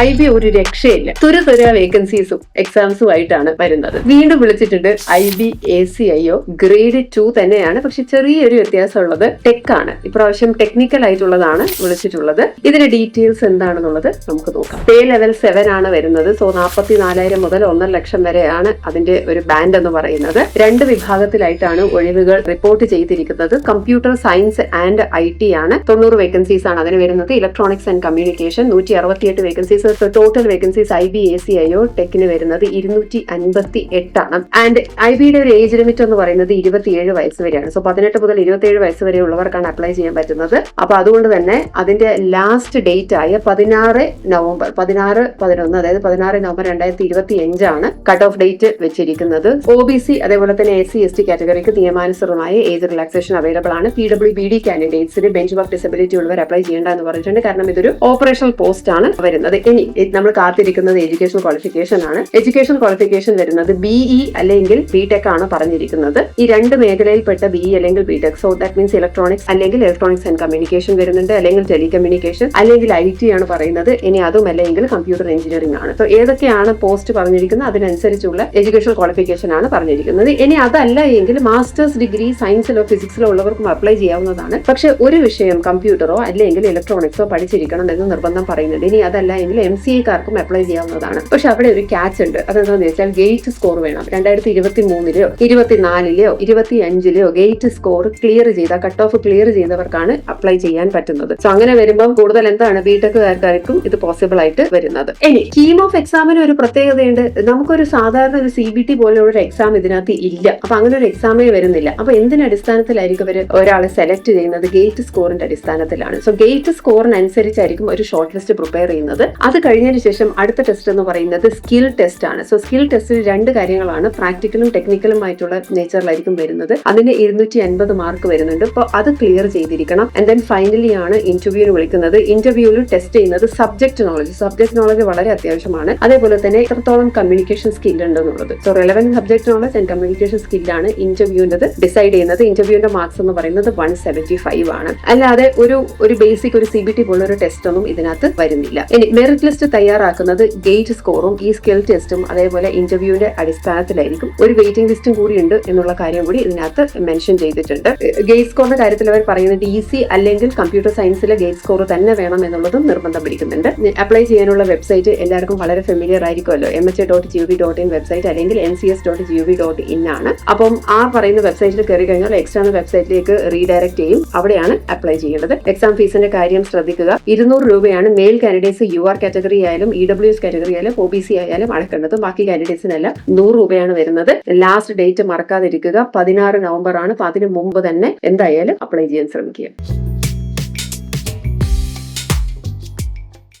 I B ഒരു രക്ഷയില്ല. തുര തുര വേക്കൻസീസും എക്സാംസും ആയിട്ടാണ് വരുന്നത്. വീണ്ടും വിളിച്ചിട്ടുണ്ട് I B A C I O grade two തന്നെയാണ്. പക്ഷെ ചെറിയൊരു വ്യത്യാസമുള്ളത് ടെക് ആണ് ഇപ്രാവശ്യം ടെക്നിക്കൽ ആയിട്ടുള്ളതാണ് വിളിച്ചിട്ടുള്ളത്. ഇതിന്റെ ഡീറ്റെയിൽസ് എന്താണെന്നുള്ളത് നമുക്ക് നോക്കാം. പേ ലെവൽ സെവൻ ആണ് വരുന്നത്. സോ നാൽപ്പത്തി നാലായിരം മുതൽ ഒന്നര ലക്ഷം വരെയാണ് അതിന്റെ ഒരു ബാൻഡ് എന്ന് പറയുന്നത്. രണ്ട് വിഭാഗത്തിലായിട്ടാണ് ഒഴിവുകൾ റിപ്പോർട്ട് ചെയ്തിരിക്കുന്നത്. Computer science and I T ആണ്. തൊണ്ണൂറ് വേക്കൻസീസ് ആണ് അതിന് വരുന്നത്. ഇലക്ട്രോണിക്സ് ആൻഡ് കമ്മ്യൂണിക്കേഷൻ നൂറ്റി അറുപത്തിയെട്ട് vacancies total vacancies I B A C I O ടെക്കിന് വരുന്നത് ഇരുന്നൂറ്റി അൻപത്തി എട്ടാണ് ആൻഡ് ഐ ബിയുടെ ഒരു ഏജ് ലിമിറ്റ് എന്ന് പറയുന്നത് ഇരുപത്തിയേഴ് വയസ്സ് വരെയാണ്. സോ പതിനെട്ട് മുതൽ ഇരുപത്തിയേഴ് വയസ്സ് വരെ ഉള്ളവർക്കാണ് അപ്ലൈ ചെയ്യാൻ പറ്റുന്നത്. അപ്പൊ അതുകൊണ്ട് തന്നെ അതിന്റെ ലാസ്റ്റ് ഡേറ്റ് ആയ പതിനാറ് നവംബർ പതിനാറ് പതിനൊന്ന് അതായത് പതിനാറ് നവംബർ രണ്ടായിരത്തി ഇരുപത്തി അഞ്ചാണ് കട്ട് ഓഫ് ഡേറ്റ് വെച്ചിരിക്കുന്നത്. ഒ ബി സി അതേപോലെ തന്നെ എസ് സി എസ് ടി കാറ്റഗറിക്ക് നിയമാനുസൃതമായ ഏജ് റിലാക്സേഷൻ അവൈലബിൾ ആണ്. പി ഡബ്ല്യു ബി ഡി കാൻഡിഡേറ്റ്സിന് ബെഞ്ച് മാർക്ക് ഡിസബിലിറ്റി ഉള്ളവർ അപ്ലൈ ചെയ്യേണ്ട എന്ന് പറഞ്ഞിട്ടുണ്ട്. കാരണം ഇതൊരു ഓപ്പറേഷണൽ പോസ്റ്റ് ആണ് വരുന്നത്. ഇനി നമ്മൾ കാത്തിരിക്കുന്നത് എഡ്യൂക്കേഷൻ ക്വാളിഫിക്കേഷൻ ആണ്. എഡ്യൂക്കേഷൻ ക്വാളിഫിക്കേഷൻ വരുന്നത് ബിഇ അല്ലെങ്കിൽ ബി ടെക് ആണ് പറഞ്ഞിരിക്കുന്നത്. ഈ രണ്ട് മേഖലയിൽപ്പെട്ട ബിഇ അല്ലെങ്കിൽ B tech so that means electronics അല്ലെങ്കിൽ ഇലക്ട്രോണിക്സ് ആൻഡ് കമ്മ്യൂണിക്കേഷൻ വരുന്നുണ്ട് അല്ലെങ്കിൽ ടെലികമ്മ്യൂണിക്കേഷൻ അല്ലെങ്കിൽ ഐ ടി ആണ് പറയുന്നത്. ഇനി അതും അല്ലെങ്കിൽ കമ്പ്യൂട്ടർ എഞ്ചിനീയറിംഗ് ആണ്. സോ ഏതൊക്കെയാണ് പോസ്റ്റ് പറഞ്ഞിരിക്കുന്നത്? അതിനനുസരിച്ചുള്ള എഡ്യൂക്കേഷൻ ക്വാളിഫിക്കേഷൻ ആണ് പറഞ്ഞിരിക്കുന്നത്. ഇനി അതല്ല എങ്കിൽ മാസ്റ്റേഴ്സ് ഡിഗ്രി സയൻസിലോ ഫിസിക്സിലോ ഉള്ളവർക്കും അപ്ലൈ ചെയ്യാവുന്നതാണ്. പക്ഷെ ഒരു വിഷയം കമ്പ്യൂട്ടറോ അല്ലെങ്കിൽ ഇലക്ട്രോണിക്സോ പഠിച്ചിരിക്കണം എന്ന് നിർബന്ധം പറയുന്നുണ്ട്. ഇനി അതല്ല എങ്കിൽ എം സി എക്കാർക്കും അപ്ലൈ ചെയ്യാവുന്നതാണ്. പക്ഷെ അവിടെ ഒരു ക്യാച്ച് ഉണ്ട്. അതെന്താണെന്ന് വെച്ചാൽ ഗേറ്റ് സ്കോർ വേണം. രണ്ടായിരത്തി ഇരുപത്തി മൂന്നിലെയോ ഇരുപത്തിനാലിലെയോ ഇരുപത്തി അഞ്ചിലെയോ ഗേറ്റ് സ്കോർ ക്ലിയർ ചെയ്ത കട്ട് ഓഫ് ക്ലിയർ ചെയ്യുന്നവർക്കാണ് അപ്ലൈ ചെയ്യാൻ പറ്റുന്നത്. സോ അങ്ങനെ വരുമ്പോൾ കൂടുതൽ എന്താണ് ബിടെക്കുകാർക്കാർക്കും ഇത് പോസിബിൾ ആയിട്ട് വരുന്നത്. ഇനി സ്കീം ഓഫ് എക്സാമിന് ഒരു പ്രത്യേകതയുണ്ട്. നമുക്കൊരു സാധാരണ ഒരു സി ബി ടി പോലെയുള്ള ഒരു എക്സാം ഇതിനകത്ത് ഇല്ല. അപ്പൊ അങ്ങനെ ഒരു എക്സാമേ വരുന്നില്ല. അപ്പൊ എന്തിനടിസ്ഥാനത്തിലായിരിക്കും അവർ ഒരാളെ സെലക്ട് ചെയ്യുന്നത്? ഗേറ്റ് സ്കോറിന്റെ അടിസ്ഥാനത്തിലാണ്. സോ ഗേറ്റ് സ്കോറിനനുസരിച്ചായിരിക്കും ഒരു ഷോർട്ട് ലിസ്റ്റ് പ്രിപ്പയർ ചെയ്യുന്നത്. അത് കഴിഞ്ഞതിന് ശേഷം അടുത്ത ടെസ്റ്റ് എന്ന് പറയുന്നത് സ്കിൽ ടെസ്റ്റ് ആണ്. സോ സ്കിൽ ടെസ്റ്റിൽ രണ്ട് കാര്യങ്ങളാണ്. പ്രാക്ടിക്കലും ടെക്നിക്കലും ആയിട്ടുള്ള നേച്ചറിലായിരിക്കും വരുന്നത്. അതിന് ഇരുന്നൂറ്റി അൻപത് മാർക്ക് വരുന്നുണ്ട്. അപ്പോൾ അത് ക്ലിയർ ചെയ്തിരിക്കണം. ആൻഡ് ദെൻ ഫൈനലി ആണ് ഇന്റർവ്യൂവിന് വിളിക്കുന്നത്. ഇന്റർവ്യൂവിൽ ടെസ്റ്റ് ചെയ്യുന്നത് സബ്ജക്ട് നോളജ് സബ്ജക്ട് നോളജ് വളരെ അത്യാവശ്യമാണ്. അതേപോലെ തന്നെ എത്രത്തോളം കമ്മ്യൂണിക്കേഷൻ സ്കിൽ ഉണ്ടെന്നുള്ളത്. So relevant subject knowledge and communication സ്കില്ലാണ് ഇന്റർവ്യൂവിന്റെ ഡിസൈഡ് ചെയ്യുന്നത്. ഇന്റർവ്യൂവിന്റെ മാർക്സ് എന്ന് പറയുന്നത് വൺ സെവന്റി ഫൈവ് ആണ്. അല്ലാതെ ഒരു ഒരു ബേസിക് ഒരു സി ബി ടി പോലുള്ള ഒരു ടെസ്റ്റ് ഒന്നും ഇതിനകത്ത് വരുന്നില്ല. ഇനി മെറിറ്റ് ലിസ്റ്റ് തയ്യാറാക്കുന്നത് ഗേറ്റ് സ്കോറും ഈ സ്കിൽ ടെസ്റ്റും അതേപോലെ ഇന്റർവ്യൂവിന്റെ അടിസ്ഥാനത്തിലായിരിക്കും. ഒരു വെയിറ്റിംഗ് ലിസ്റ്റും കൂടി ഉണ്ട് എന്നുള്ള കാര്യം കൂടി ഇതിനകത്ത് മെൻഷൻ ചെയ്തിട്ടുണ്ട്. ഗേറ്റ് സ്കോറിന്റെ കാര്യത്തിൽ അവർ പറയുന്നത് ഡി സി അല്ലെങ്കിൽ കമ്പ്യൂട്ടർ സയൻസിലെ ഗേറ്റ് സ്കോർ തന്നെ വേണം എന്നുള്ളതും നിർബന്ധം പിടിക്കുന്നുണ്ട്. അപ്ലൈ ചെയ്യാനുള്ള വെബ്സൈറ്റ് എല്ലാവർക്കും വളരെ ഫെമിലിയർ ആയിരിക്കുമല്ലോ. M H dot G V dot in website അല്ലെങ്കിൽ N C S dot G V dot in ആണ്. അപ്പം ആ പറയുന്ന വെബ്സൈറ്റിൽ കയറി കഴിഞ്ഞാൽ എക്സ്റ്റേണൽ വെബ്സൈറ്റിലേക്ക് റീഡയറക്ട് ചെയ്യും. അവിടെയാണ് അപ്ലൈ ചെയ്യേണ്ടത്. എക്സാം ഫീസിന്റെ കാര്യം ശ്രദ്ധിക്കുക. ഇരുന്നൂറ് രൂപയാണ് male candidates U R category ആയാലും ഇ ഡബ്ല്യു എസ് കാറ്റഗറി ആയാലും ഒ ബി സി ആയാലും അടക്കേണ്ടത്. ബാക്കി കാൻഡിഡേറ്റ്സിനെല്ലാം നൂറ് രൂപയാണ് വരുന്നത്. ലാസ്റ്റ് ഡേറ്റ് മറക്കാതിരിക്കുക. പതിനാറ് നവംബർ ആണ് അപ്പൊ അതിന് മുമ്പ് തന്നെ എന്തായാലും അപ്ലൈ ചെയ്യാൻ ശ്രമിക്കുക.